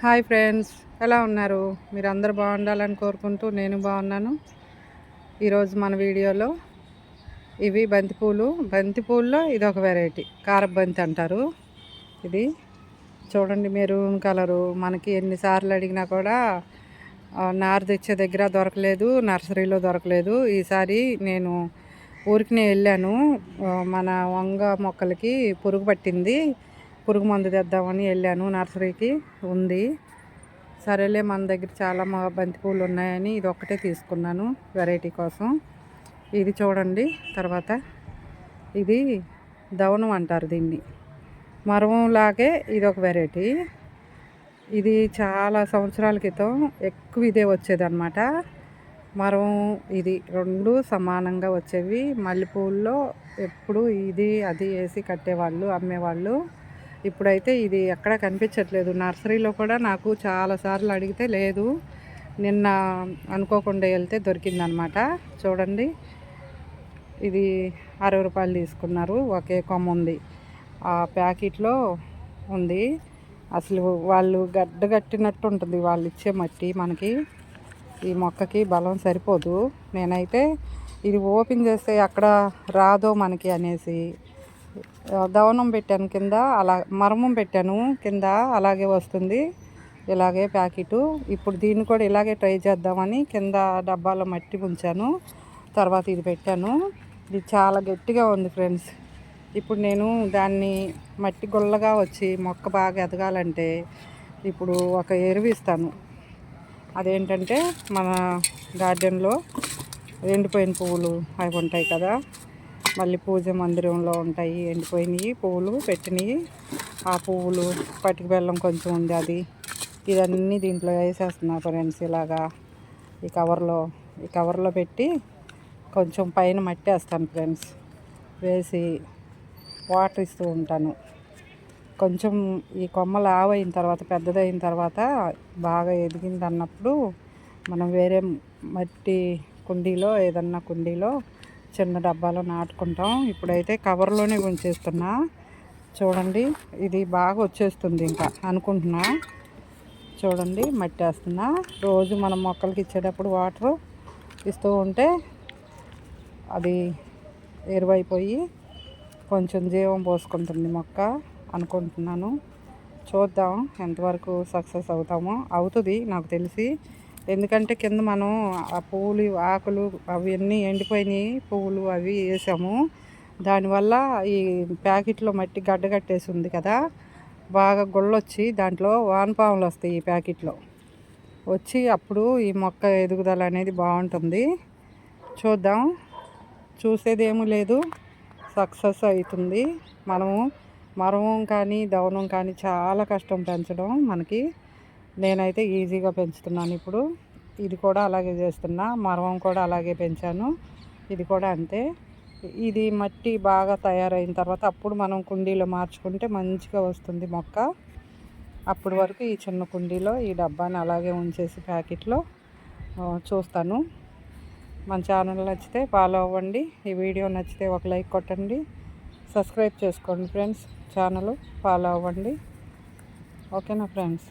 Hi friends ఎలా ఉన్నారు? మీరు అందరు బాగుండాలని కోరుకుంటూ నేను బాగున్నాను. ఈరోజు మన వీడియోలో ఇవి బంతిపూలు. బంతిపూల్లో ఇది ఒక వెరైటీ కారబంతి అంటారు ఇది. చూడండి మెరూన్ కలరు. మనకి ఎన్నిసార్లు అడిగినా కూడా నారు తెచ్చే దగ్గర దొరకలేదు నర్సరీలో దొరకలేదు. ఈసారి నేను ఊరికి వెళ్ళాను. మన వంగ మొక్కలకి పురుగు పట్టింది. పురుగు మందు తెద్దామని వెళ్ళాను. నర్సరీకి ఉంది. సరేలే మన దగ్గర చాలా మా బంతిపూలు ఉన్నాయని ఇది ఒక్కటే తీసుకున్నాను వెరైటీ కోసం. ఇది చూడండి తర్వాత. ఇది దవనం అంటారు దీన్ని. మరవంలాగే ఇది ఒక వెరైటీ. ఇది చాలా సంవత్సరాల క్రితం ఎక్కువ ఇదే వచ్చేది అనమాట మరం ఇది రెండు సమానంగా వచ్చేవి. మల్లెపూల్లో ఎప్పుడు ఇది అది వేసి కట్టేవాళ్ళు అమ్మేవాళ్ళు. ఇప్పుడైతే ఇది ఎక్కడ కనిపించట్లేదు. నర్సరీలో కూడా నాకు చాలాసార్లు అడిగితే లేదు. నిన్న అనుకోకుండా వెళ్తే దొరికిందనమాట. చూడండి. ఇది అరవై రూపాయలు తీసుకున్నారు. ఒకే కొమ్మ ఉంది. ఆ ప్యాకెట్లో ఉంది. అసలు వాళ్ళు గడ్డగట్టినట్టు ఉంటుంది. వాళ్ళు ఇచ్చే మట్టి మనకి. ఈ మొక్కకి బలం సరిపోదు. నేనైతే ఇది ఓపెన్ చేస్తే అక్కడ రాదో మనకి అనేసి దవనం పెట్టాను కింద అలా మరమం పెట్టాను కింద అలాగే వస్తుంది. ఇలాగే ప్యాకెటు. ఇప్పుడు దీన్ని కూడా ఇలాగే ట్రై చేద్దామని కింద డబ్బాలో మట్టి ఉంచాను తర్వాత ఇది పెట్టాను. ఇది చాలా గట్టిగా ఉంది ఫ్రెండ్స్. ఇప్పుడు నేను దాన్ని మట్టి గుల్లగా వచ్చి మొక్క బాగా ఎదగాలంటే ఇప్పుడు ఒక ఎరువు ఇస్తాను. అదేంటంటే మన గార్డెన్లో ఎండిపోయిన పువ్వులు అవి ఉంటాయి కదా మళ్ళీ పూజ మందిరంలో ఉంటాయి ఎండిపోయినాయి పువ్వులు పెట్టినవి ఆ పువ్వులు పటికి బెల్లం కొంచెం ఉంది అది. ఇదన్నీ దీంట్లో వేసేస్తున్నా ఫ్రెండ్స్ ఇలాగా. ఈ కవర్లో ఈ కవర్లో పెట్టి కొంచెం పైన మట్టి వేస్తాను ఫ్రెండ్స్. వేసి వాటర్ ఇస్తూ ఉంటాను. కొంచెం ఈ కొమ్మలు ఆవైన తర్వాత పెద్దదైన తర్వాత బాగా ఎదిగింది అన్నప్పుడు మనం వేరే మట్టి కుండీలో ఏదన్నా కుండీలో చిన్న డబ్బాలో నాటుకుంటాం. ఇప్పుడైతే కవర్లోనే ఉంచేస్తున్నా. చూడండి ఇది బాగా వచ్చేస్తుంది ఇంకా అనుకుంటున్నా. చూడండి మట్టి వేస్తున్నా రోజు మనం మొక్కలకి ఇచ్చేటప్పుడు వాటర్ ఇస్తూ ఉంటే అది ఎరువైపోయి కొంచెం జీవం పోసుకుంటుంది మొక్క అనుకుంటున్నాను. చూద్దాం ఎంతవరకు సక్సెస్ అవుతామో. అవుతుంది నాకు తెలిసి. ఎందుకంటే కింద మనం ఆ పువ్వులు ఆకులు అవన్నీ ఎండిపోయినాయి. పువ్వులు అవి వేసాము. దానివల్ల ఈ ప్యాకెట్లో మట్టి గడ్డ కట్టేసి ఉంది కదా బాగా గుళ్ళొచ్చి దాంట్లో వానపాములు వస్తాయి ఈ ప్యాకెట్లో. వచ్చి అప్పుడు ఈ మొక్క ఎదుగుదల అనేది బాగుంటుంది. చూద్దాం. చూసేదేమీ లేదు. సక్సెస్ అవుతుంది. మనము మరవం కానీ దవనం కానీ చాలా కష్టం పెంచడం మనకి. నేనైతే ఈజీగా పెంచుతున్నాను ఇప్పుడు. ఇది కూడా అలాగే చేస్తున్నా. మరవం కూడా అలాగే పెంచాను. ఇది కూడా అంతే. ఇది మట్టి బాగా తయారైన తర్వాత అప్పుడు మనం కుండీలో మార్చుకుంటే మంచిగా వస్తుంది మొక్క. అప్పటి వరకు ఈ చిన్న కుండీలో ఈ డబ్బాని అలాగే ఉంచేసి ప్యాకెట్లో చూస్తాను. మన ఛానల్ నచ్చితే ఫాలో అవ్వండి. ఈ వీడియో నచ్చితే ఒక లైక్ కొట్టండి. సబ్స్క్రైబ్ చేసుకోండి ఫ్రెండ్స్. ఛానల్ ఫాలో అవ్వండి. ఓకేనా ఫ్రెండ్స్?